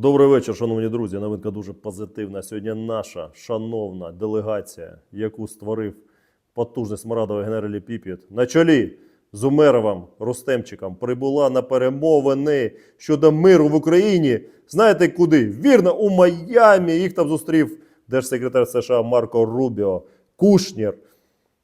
Добрий вечір, шановні друзі. Новинка дуже позитивна. Сьогодні наша шановна делегація, яку створив потужний смарадовий генералі Піпіт, на чолі з Умеровим Рустемчиком прибула на перемовини щодо миру в Україні. Знаєте куди? Вірно, у Майамі. Їх там зустрів держсекретар США Марко Рубіо, Кушнір.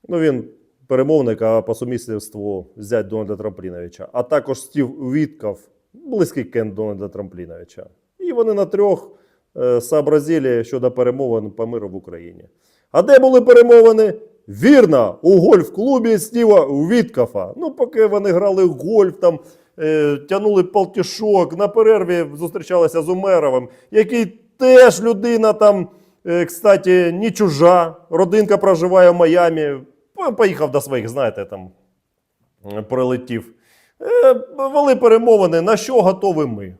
Ну, він перемовник, а по сумісництву зять Дональда Трампліновича, а також Стів Вітков, близький кен Дональда Трампліновича. Вони на трьох е, сообразили щодо перемовин по миру в Україні. А де були перемовини? Вірно, у гольф-клубі Стіва Віткофа. Ну, поки вони грали в гольф, там е, тянули полтішок, на перерві зустрічалися з Умеровим, який теж людина там, е, кстати, не чужа, родинка проживає в Майамі. Поїхав до своїх, знаєте, там прилетів. Е, Вели перемовини, на що готові ми.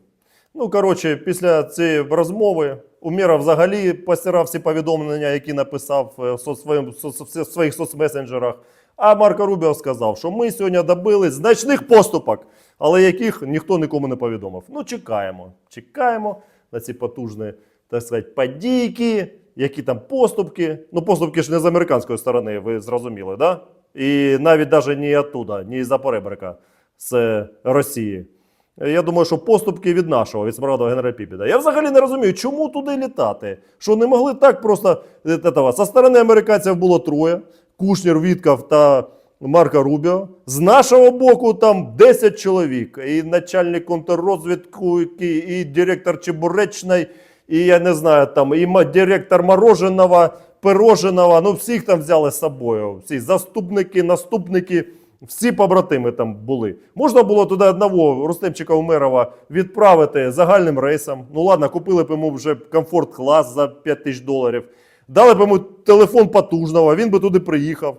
Ну, коротше, після цієї розмови Умєров взагалі постирав всі повідомлення, які написав е, в со- своїм- со- со- в своїх соцмесенджерах. А Марко Рубіо сказав, що ми сьогодні добили значних поступок, але яких ніхто нікому не повідомив. Ну, чекаємо. Чекаємо на ці потужні, так сказати, подійки, які там поступки. Ну, поступки ж не з американської сторони, ви зрозуміли, да? І навіть навіть не оттуда, не з-за поребрика, з Росії. Я думаю, що поступки від нашого, від смарадового генерала Піпіда. Я взагалі не розумію, чому туди літати. Що не могли так просто. е. Со сторони американців було троє: Кушнір, Вітков та Марко Рубіо. З нашого боку там 10 чоловік. І начальник контррозвідку, і, директор Чебуречної, і я не знаю, там, і директор Мороженого, Пироженого. Ну, всіх там взяли з собою. Всі заступники, наступники. Всі побратими там були. Можна було туди одного Рустемчика Умерова відправити загальним рейсом. Ну ладно, купили б йому вже комфорт-клас за 5 тисяч доларів. Дали б йому телефон потужного, він би туди приїхав.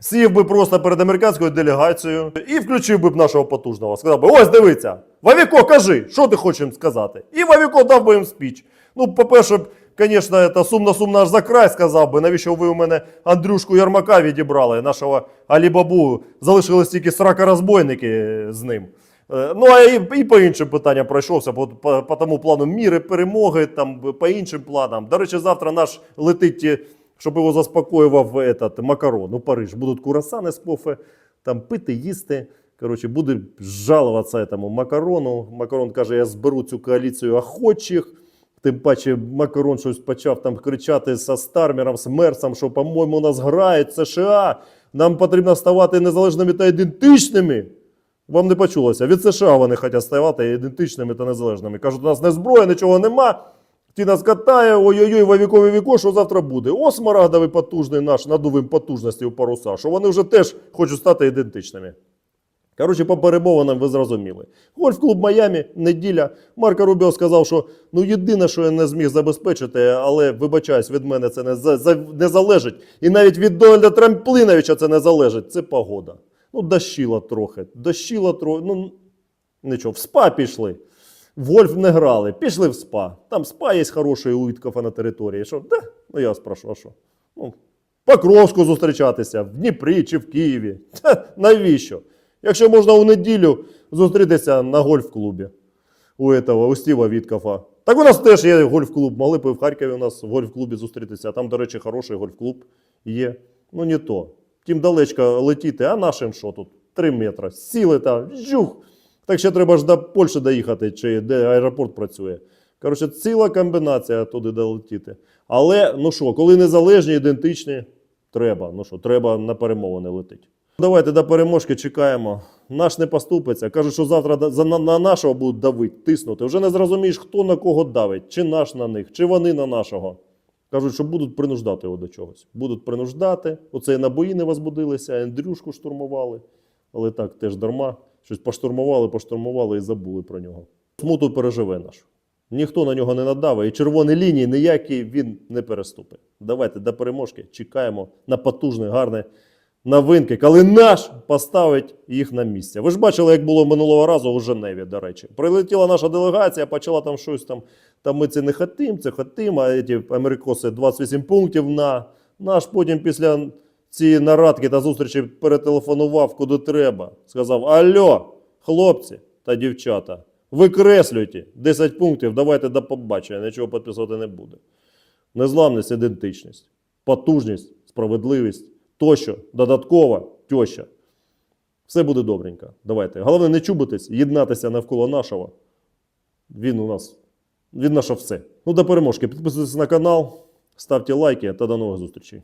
Сів би просто перед американською делегацією і включив би б нашого потужного. Сказав би: ось дивиться, Вавіко, кажи, що ти хочеш сказати? І Вавіко дав би їм спіч. Ну, по-перше, звісно, це сумно-сумно аж за край сказав би, навіщо ви у мене Андрюшку Ярмака відібрали, нашого Алібабу, залишились тільки срака розбойники з ним. Е, Ну, а і, і по іншим питанням пройшовся, по, по, по тому плану міри, перемоги, там, по іншим планам. До речі, завтра наш летить, е, щоб його заспокоював этот, Макарон у Париж. Будуть курасани з кофе, там пити, їсти. Коротше, буде жалуватися этому Макарону. Макарон каже, я зберу цю коаліцію охочих. Тим паче Макарон щось почав там кричати зі Стармером, з Мерсом, що, по-моєму, нас грають США. Нам потрібно ставати незалежними та ідентичними. Вам не почулося. Від США вони хочуть ставати ідентичними та незалежними. Кажуть, у нас не зброя, нічого нема. Ті нас катає, ой-ой-ой, вовікові віко, що завтра буде. О, смарагдовий потужний наш надувим потужності у паруса, що вони вже теж хочуть стати ідентичними. Коротше, по перемовинам ви зрозуміли. Гольф-клуб Майамі, неділя. Марко Рубіо сказав, що ну єдине, що я не зміг забезпечити, але вибачаюсь, від мене це не, за, не залежить. І навіть від Дональда Трампліновича це не залежить. Це погода. Ну, дощило трохи. Дощило трохи. Ну, нічого, в спа пішли. В гольф не грали, пішли в спа. Там спа є хороший у Віткофа на території. Що? Да? Ну я вас прошу, а що? Ну, Покровську зустрічатися в Дніпрі чи в Києві. Та, навіщо? Якщо можна у неділю зустрітися на гольф-клубі у этого, у Стіва Віткофа. Так у нас теж є гольф-клуб. Могли б в Харкові у нас в гольф-клубі зустрітися. Там, до речі, хороший гольф-клуб є. Ну, не то. Тим далечко летіти, а нашим що тут? Три метри. Сіли там, жух. Так ще треба ж до Польщі доїхати, чи де аеропорт працює. Коротше, ціла комбінація туди долетіти. Але, ну що, коли незалежні, ідентичні, треба. Ну що, треба на перемовини летить. Давайте до переможки чекаємо. Наш не поступиться. Кажуть, що завтра на, на нашого будуть давити, тиснути. Вже не зрозумієш, хто на кого давить, чи наш на них, чи вони на нашого. Кажуть, що будуть принуждати його до чогось. Будуть принуждати. Оце і на бої не возбудилися, Андрюшку штурмували. Але так теж дарма. Щось поштурмували, поштурмували і забули про нього. Смуту переживе наш. Ніхто на нього не надавить, і червоні лінії ніякі він не переступить. Давайте до переможки чекаємо на потужне, гарне новинки, коли наш поставить їх на місце. Ви ж бачили, як було минулого разу у Женеві, до речі. Прилетіла наша делегація, почала там щось там. Там ми це не хотим, це хотим, а ці америкоси 28 пунктів на. Наш потім після цієї нарадки та зустрічі перетелефонував куди треба. Сказав: Алло, хлопці та дівчата, Викреслюйте 10 пунктів, давайте до побачення, нічого підписувати не буде. Незламність, ідентичність, потужність, справедливість, тощо, додаткова тьоща. Все буде добренько. Давайте. Головне не чубитись, єднатися навколо нашого. Він у нас, він наше все. Ну, до переможки. Підписуйтесь на канал, ставте лайки та до нових зустрічей.